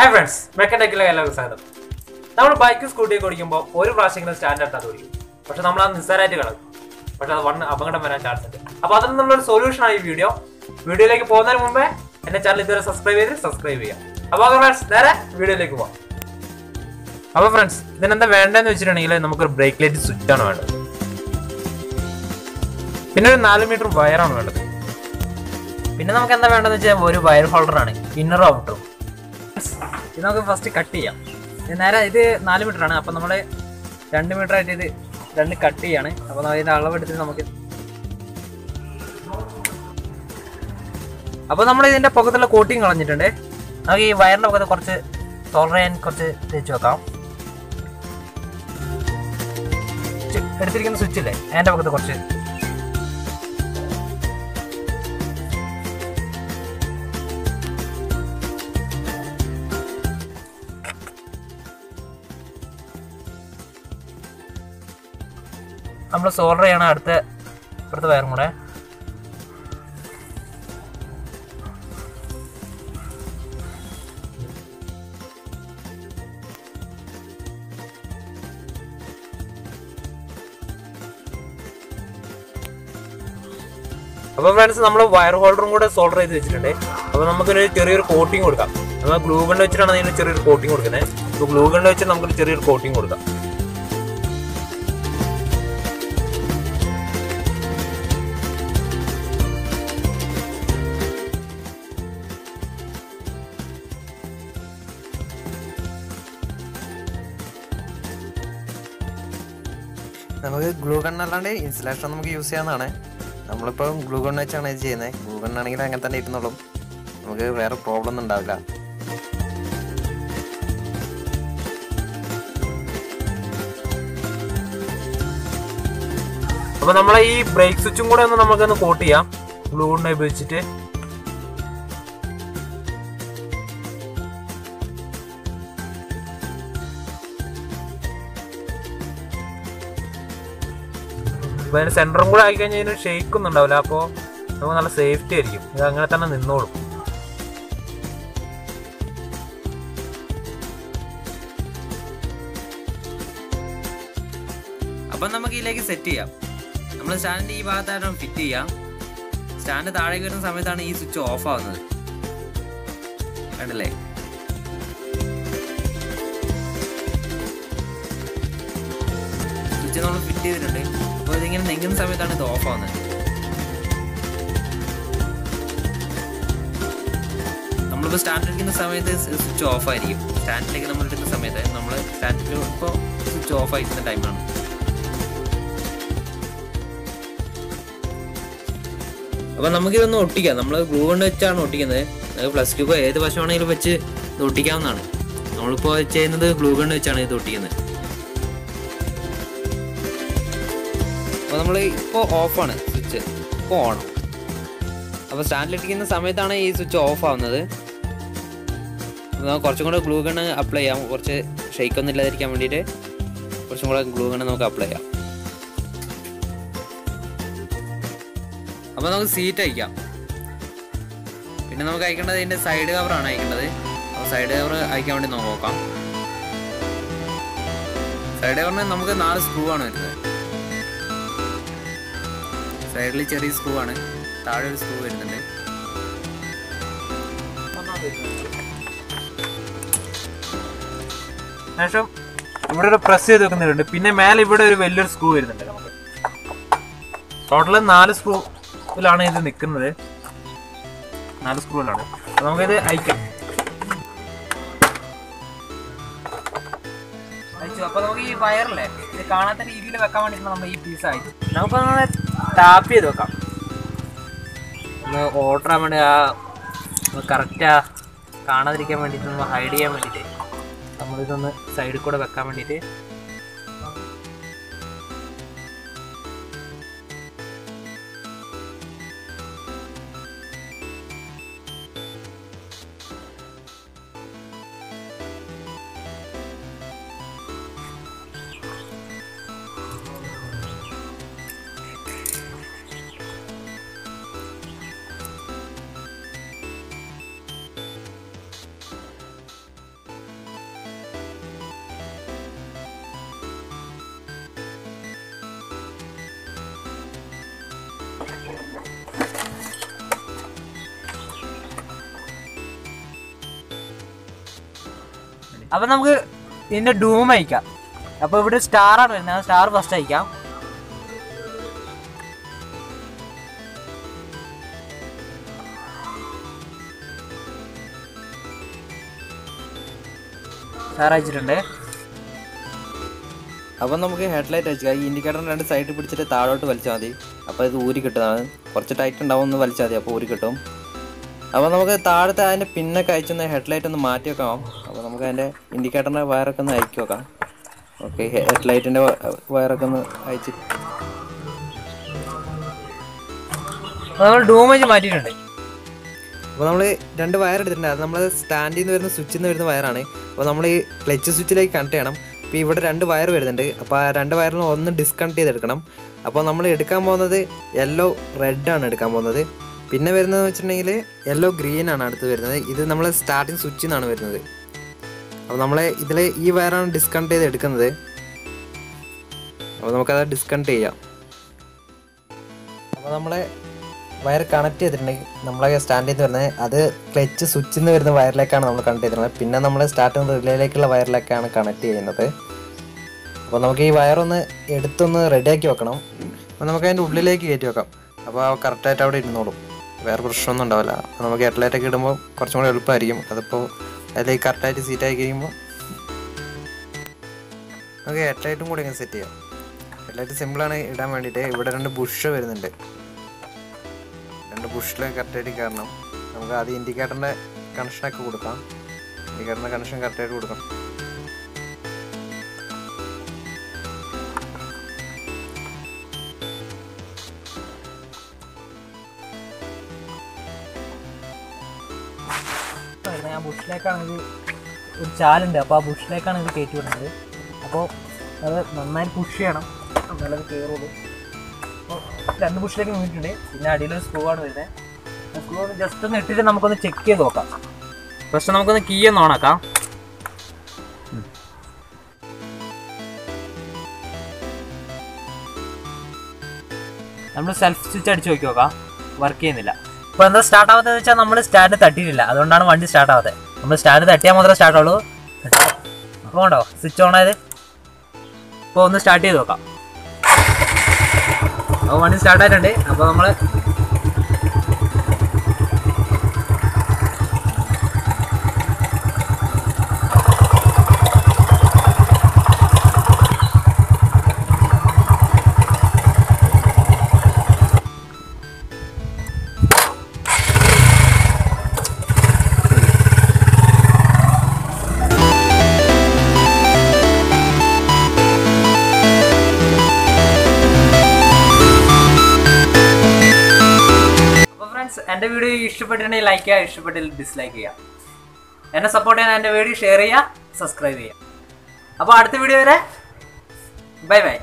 Hi friends മെക്കനിക്കലിലെ എല്ലാവർക്കും സ്വാഗതം. നമ്മൾ ബൈക്ക് സ്കൂട്ടിയൊക്കെ ഓടിക്കുമ്പോൾ ഒരു പ്രാവശ്യമെങ്കിലും സ്റ്റാൻഡ് എടുത്താൽ ഓടിക്കും. പക്ഷെ നമ്മൾ അത് നിസ്സാരമായിട്ട് കളക്കും പക്ഷെ അത് വൺ അപകടം വരാൻ ചാൻസ് ഉണ്ട്. അപ്പോൾ അതിൽ നിന്നുള്ളൊരു സൊല്യൂഷൻ ഈ വീഡിയോ വീഡിയോയിലേക്ക് പോകുന്നതിന് മുമ്പേ എന്നെ ചാനൽ ഇതുവരെ സബ്സ്ക്രൈബ് ചെയ്ത് സബ്സ്ക്രൈബ് ചെയ്യാം അപ്പോൾ ഫ്രണ്ട്സ് നേരെ വീഡിയോയിലേക്ക് പോകാം അപ്പോൾ ഫ്രണ്ട്സ് ഇതിനെന്താ വേണ്ടതെന്ന് വെച്ചിട്ടുണ്ടെങ്കിൽ നമുക്കൊരു ബ്രേക്ക് ലൈറ്റ് സ്വിച്ച് ആണ് വേണ്ടത്. പിന്നെ ഒരു നാല് മീറ്റർ വയറാണ് വേണ്ടത്. പിന്നെ നമുക്ക് എന്താ വേണ്ടതെന്ന് വെച്ചാൽ ഒരു വയർ ഹോൾഡറാണ് ഇന്നറും ഔട്ടറും ഇത് നമുക്ക് ഫസ്റ്റ് കട്ട് ചെയ്യാം. നേരെ ഇത് നാല് മീറ്റർ ആണ്. അപ്പം നമ്മൾ രണ്ട് മീറ്റർ ആയിട്ട് ഇത് രണ്ട് കട്ട് ചെയ്യാണ്. അപ്പോൾ ഇതിന്റെ അളവെടുത്തിട്ട് നമുക്ക് അപ്പോൾ നമ്മൾ ഇതിന്റെ പുറത്തുള്ള കോട്ടിങ് കളഞ്ഞിട്ടുണ്ട്. നമുക്ക് ഈ വയറിന്റെ പുറത്ത് കുറച്ച് തുറയാൻ കുറച്ച് തേച്ച് വെക്കാം. എടുത്തിരിക്കുന്ന സ്വിച്ചില്ലേ അതിന്റെ പുറത്ത് കുറച്ച് നമ്മൾ സോൾഡർ ചെയ്യണം അടുത്ത ഇപ്പുറത്ത് വയറും കൂടെ. അപ്പോൾ ഫ്രണ്ട്സ് നമ്മൾ വയർ ഹോൾഡറും കൂടെ സോൾഡർ ചെയ്ത് വെച്ചിട്ടുണ്ട്. അപ്പോൾ നമുക്കൊരു ചെറിയൊരു കോട്ടിങ് കൊടുക്കാം. നമ്മൾ ഗ്ലൂ ഗണ്ണ് വെച്ചിട്ടാണ് അതിന് ചെറിയൊരു കോട്ടിങ് കൊടുക്കുന്നത്. അപ്പോൾ ഗ്ലൂ ഗണ്ണ് വെച്ചിട്ട് നമുക്കൊരു ചെറിയൊരു കോട്ടിങ് കൊടുക്കാം. നമുക്ക് ഗ്ലൂ ഗൺ അല്ലാണ്ട് ഇൻസുലേഷൻ നമുക്ക് യൂസ് ചെയ്യാവുന്നതാണ്. നമ്മളിപ്പോൾ ഗ്ലൂ ഗൺ വെച്ചാണ് ഇത് ചെയ്യുന്നത്. ഗ്ലൂ ഗൺ ആണെങ്കിൽ അങ്ങനെ തന്നെ ഇരുന്നോളും. നമുക്ക് വേറെ പ്രോബ്ലം ഒന്നും ഉണ്ടാവില്ല. അപ്പൊ നമ്മളെ ഈ ബ്രേക്ക് സ്വിച്ചും കൂടെ ഒന്ന് നമുക്കൊന്ന് കോട്ട് ചെയ്യാം. ഗ്ലൂ കൊണ്ട് ഉപയോഗിച്ചിട്ട്. അപ്പൊ അതിന് സെന്ററും കൂടെ ആയി കഴിഞ്ഞാൽ അതിന് ഷെയ്ക്ക് ഒന്നും ഉണ്ടാവില്ല അപ്പോൾ നമുക്ക് നല്ല സേഫ്റ്റി ആയിരിക്കും. ഇത് അങ്ങനെ തന്നെ നിന്നോളും. അപ്പം നമുക്ക് ഇതിലേക്ക് സെറ്റ് ചെയ്യാം. നമ്മൾ സ്റ്റാൻഡിന്റെ ഈ ഭാഗത്തായിട്ട് ഫിറ്റ് ചെയ്യാം. സ്റ്റാൻഡ് താഴേക്ക് വരുന്ന സമയത്താണ് ഈ സ്വിച്ച് ഓഫ് ആവുന്നത്. കണ്ടല്ലേ? സ്വിച്ച് നമ്മൾ ഫിറ്റ് ചെയ്തിട്ടുണ്ട്. ഇതിങ്ങനെ നെങ്ങുന്ന സമയത്താണ് ഇത് ഓഫ് ആവുന്നത്. നമ്മളിപ്പോൾ സ്റ്റാൻഡ് എടുക്കുന്ന സമയത്ത് സ്വിച്ച് ഓഫ് ആയിരിക്കും. സ്റ്റാൻഡിലേക്ക് നമ്മൾ എടുക്കുന്ന സമയത്ത് നമ്മൾ സ്റ്റാൻഡിൽ ഇപ്പോൾ സ്വിച്ച് ഓഫ് ആയിരിക്കുന്ന ടൈമാണ് അപ്പം നമുക്കിതൊന്ന് ഒട്ടിക്കാം. നമ്മൾ ഗ്ലൂ കൊണ്ട് വെച്ചാണ് ഒട്ടിക്കുന്നത്. പ്ലസ് ടു ഏത് വശമാണെങ്കിലും വെച്ച് ഇത് ഒട്ടിക്കാവുന്നതാണ്. നമ്മളിപ്പോൾ ചെയ്യുന്നത് ഗ്ലൂ കൊണ്ട് വെച്ചാണ് ഇത് ഒട്ടിക്കുന്നത്. അപ്പോൾ നമ്മൾ ഇപ്പോൾ ഓഫാണ് സ്വിച്ച് ഇപ്പോൾ ഓൺ അപ്പോൾ സ്റ്റാൻഡിലിട്ടിരിക്കുന്ന സമയത്താണ് ഈ സ്വിച്ച് ഓഫ് ആവുന്നത്. നമുക്ക് കുറച്ചും കൂടെ ഗ്ലൂ ഗണ് അപ്ലൈ ചെയ്യാം. കുറച്ച് ഷെയ്ക്ക് ഒന്നും ഇല്ലാതിരിക്കാൻ വേണ്ടിയിട്ട് കുറച്ചും കൂടെ ഗ്ലൂ ഗണ് നമുക്ക് അപ്ലൈ ചെയ്യാം. അപ്പോൾ നമുക്ക് സീറ്റ് അയക്കാം. പിന്നെ നമുക്ക് അയക്കേണ്ടത് ഇതിന്റെ സൈഡ് കവറാണ് അയക്കേണ്ടത്. അപ്പോൾ സൈഡ് കവർ അയക്കാൻ വേണ്ടി നോക്കാം. സൈഡ് കവറിന് നമുക്ക് നാല് സ്ക്രൂ ആണ് വരുന്നത്. സൈഡിൽ ചെറിയ സ്ക്രൂ ആണ്. താഴെ ഒരു സ്ക്രൂ വരുന്നുണ്ട്. ശേഷം ഇവിടെ ഒരു പ്രസ് ചെയ്ത് വെക്കുന്നുണ്ട്. പിന്നെ മേലെ ഇവിടെ ഒരു വലിയൊരു സ്ക്രൂ വരുന്നുണ്ട്. നമുക്ക് ടോട്ടൽ നാല് സ്ക്രൂവിലാണ് ഇത് നിൽക്കുന്നത് നാല് സ്ക്രൂവിലാണ് അപ്പൊ നമുക്കിത് അയക്കാം. അപ്പൊ നമുക്ക് ഈ വയറില്ലേ ഇത് കാണാത്ത രീതിയിൽ വെക്കാൻ വേണ്ടിയിട്ടാണ് നമ്മൾ ഈ പീസ് അയച്ചു. നമുക്ക് ടാപ്പ് ചെയ്ത് വെക്കാം. ഒന്ന് ഓർഡർ ആവാൻ വേണ്ടി ആ കറക്റ്റാ കാണാതിരിക്കാൻ വേണ്ടിയിട്ട് നമ്മൾ ഹൈഡ് ചെയ്യാൻ വേണ്ടിയിട്ട് നമ്മളിതൊന്ന് സൈഡിൽ കൂടെ വെക്കാൻ വേണ്ടിയിട്ട് അപ്പൊ നമുക്ക് ഇതിന്റെ ഡൂം അയക്കാം. അപ്പൊ ഇവിടെ സ്റ്റാർ ആണ് വരുന്നത്. സ്റ്റാർ ഫസ്റ്റ് അയക്കാം. സ്റ്റാർ അയച്ചിട്ടുണ്ട്. അപ്പം നമുക്ക് ഹെഡ്ലൈറ്റ് അയച്ചാൽ ഈ ഇൻഡിക്കേറ്ററിന് രണ്ട് സൈഡിൽ പിടിച്ചിട്ട് താഴോട്ട് വലിച്ചാൽ മതി. അപ്പോൾ ഇത് ഊരി കിട്ടുന്നതാണ്. കുറച്ച് ടൈറ്റ് ഉണ്ടാവും വലിച്ചാൽ മതി. അപ്പോൾ ഊരി കിട്ടും. അപ്പോൾ നമുക്ക് താഴത്തെ അതിന്റെ പിന്നൊക്കെ അയച്ചൊന്ന് ഹെഡ്ലൈറ്റ് ഒന്ന് മാറ്റി വെക്കാം അപ്പോൾ നമുക്ക് അതിന്റെ ഇൻഡിക്കേറ്ററിന്റെ വയറൊക്കെ ഒന്ന് അയക്കി വെക്കാം ഓക്കെ ഹെഡ്ലൈറ്റിന്റെ വയറൊക്കെ ഒന്ന് അയച്ച്. നമ്മൾ ഡൂമേജ് മാറ്റിയിട്ടുണ്ട്. അപ്പോൾ നമ്മൾ രണ്ട് വയർ എടുത്തിട്ടുണ്ട്. അത് നമ്മൾ സ്റ്റാൻഡിൽ നിന്ന് വരുന്ന സ്വിച്ചിൽ നിന്ന് വരുന്ന വയറാണ് അപ്പോൾ നമ്മൾ ഈ ക്ലച്ച് സ്വിച്ചിലേക്ക് കണക്ട് ചെയ്യണം. അപ്പോൾ ഇവിടെ രണ്ട് വയർ വരുന്നുണ്ട്. അപ്പോൾ ആ രണ്ട് വയറിൽ ഒന്ന് ഡിസ്കണക്ട് ചെയ്തെടുക്കണം. അപ്പോൾ നമ്മൾ എടുക്കാൻ പോകുന്നത് യെല്ലോ റെഡ് ആണ് എടുക്കാൻ പോകുന്നത്. പിന്നെ വരുന്നതെന്ന് വെച്ചിട്ടുണ്ടെങ്കിൽ യെല്ലോ ഗ്രീൻ ആണ് അടുത്ത് വരുന്നത്. ഇത് നമ്മൾ സ്റ്റാർട്ടിങ് സ്വിച്ചിൽ നിന്നാണ് വരുന്നത്. അപ്പോൾ നമ്മളെ ഇതിൽ ഈ വയറാണ് ഡിസ്കണക്ട് ചെയ്ത് എടുക്കുന്നത്. അപ്പോൾ നമുക്കത് ഡിസ്കണക്ട് ചെയ്യാം. അപ്പോൾ നമ്മളെ വയർ കണക്ട് ചെയ്തിട്ടുണ്ടെങ്കിൽ നമ്മളെ സ്റ്റാൻഡിൽ നിന്ന് വരുന്നത് അത് ക്ലച്ച് സ്വിച്ചിൽ നിന്ന് വരുന്ന വയറിലേക്കാണ് നമ്മൾ കണക്ട് ചെയ്തിരുന്നത് പിന്നെ നമ്മൾ സ്റ്റാർട്ടിങ് റിലേയിലേക്കുള്ള വയറിലേക്കാണ് കണക്ട് ചെയ്യുന്നത്. അപ്പോൾ നമുക്ക് ഈ വയറൊന്ന് എടുത്തൊന്ന് റെഡിയാക്കി വെക്കണം. അപ്പോൾ നമുക്ക് അതിന്റെ ഉള്ളിലേക്ക് കയറ്റി വെക്കാം. അപ്പോൾ കറക്റ്റായിട്ട് അവിടെ ഇരുന്നോളും. വേറെ പ്രശ്നമൊന്നും ഉണ്ടാവില്ല. അപ്പോൾ നമുക്ക് ഹെഡ്ലൈറ്റൊക്കെ ഇടുമ്പോൾ കുറച്ചും കൂടി എളുപ്പമായിരിക്കും. അതിപ്പോൾ അതിലേക്ക് കറക്റ്റായിട്ട് സീറ്റായി കഴിയുമ്പോൾ നമുക്ക് ഹെഡ്ലൈറ്റും കൂടി ഇങ്ങനെ സെറ്റ് ചെയ്യാം. ഹെഡ്ലൈറ്റ് സിമ്പിളാണ് ഇടാൻ വേണ്ടിയിട്ട്. ഇവിടെ രണ്ട് ബുഷ് വരുന്നുണ്ട്. രണ്ട് ബുഷിൽ കറക്റ്റായിട്ട് കയറണം. നമുക്ക് ആദ്യം ഇൻഡിക്കേറ്ററിന്റെ കണക്ഷനൊക്കെ കൊടുക്കാം. ഇൻഡിക്കേറ്ററിന്റെ കണക്ഷൻ കറക്റ്റായിട്ട് കൊടുക്കണം. ആ ബുഷിലേക്കാണ് ഇത് ഒരു ചാലുണ്ട്. അപ്പോൾ ആ ബുഷിലേക്കാണ് ഇത് കയറ്റി വിടുന്നത്. അപ്പോൾ അത് നന്നായി പുഷ് ചെയ്യണം. എന്നാലേ അത് കയറുള്ളൂ അപ്പോൾ രണ്ട് ബുഷിലേക്ക് വീണിട്ടുണ്ട് പിന്നെ അടിയിലൊരു സ്ക്രൂ ആണ് വരുന്നത്. സ്ക്രൂ ഒന്ന് ജസ്റ്റ് ഒന്ന് ഇട്ടിട്ട് നമുക്കൊന്ന് ചെക്ക് ചെയ്ത് നോക്കാം. പക്ഷെ നമുക്കൊന്ന് കീ ഒന്ന് ഓണാക്കാം നമ്മൾ സെൽഫ് സ്വിച്ച് അടിച്ച് നോക്കി നോക്കാം. വർക്ക് ചെയ്യുന്നില്ല. ഇപ്പോൾ എന്താ സ്റ്റാർട്ട് ആവാത്തത് വെച്ചാൽ നമ്മൾ സ്റ്റാൻഡ് തട്ടിയിട്ടില്ല. അതുകൊണ്ടാണ് വണ്ടി സ്റ്റാർട്ട് ആവാത്തത് നമ്മൾ സ്റ്റാൻഡ് തട്ടിയാൽ മാത്രമേ സ്റ്റാർട്ട് ആവുള്ളൂ. അപ്പോൾ ഉണ്ടോ സ്വിച്ച് ഓൺ ആയത്? ഇപ്പോൾ ഒന്ന് സ്റ്റാർട്ട് ചെയ്ത് നോക്കാം. അപ്പോൾ വണ്ടി സ്റ്റാർട്ട് ആയിട്ടുണ്ട്. അപ്പോൾ നമ്മൾ എന്റെ വീഡിയോ ഇഷ്ടപ്പെട്ടിട്ടുണ്ടെങ്കിൽ ലൈക്ക് ചെയ്യുക ഇഷ്ടപ്പെട്ടില്ല ഡിസ്ലൈക്ക് ചെയ്യുക. എന്നെ സപ്പോർട്ട് ചെയ്യാൻ എന്റെ വീഡിയോ ഷെയർ ചെയ്യുക സബ്സ്ക്രൈബ് ചെയ്യുക. അപ്പോൾ അടുത്ത വീഡിയോ വരെ ബൈ ബൈ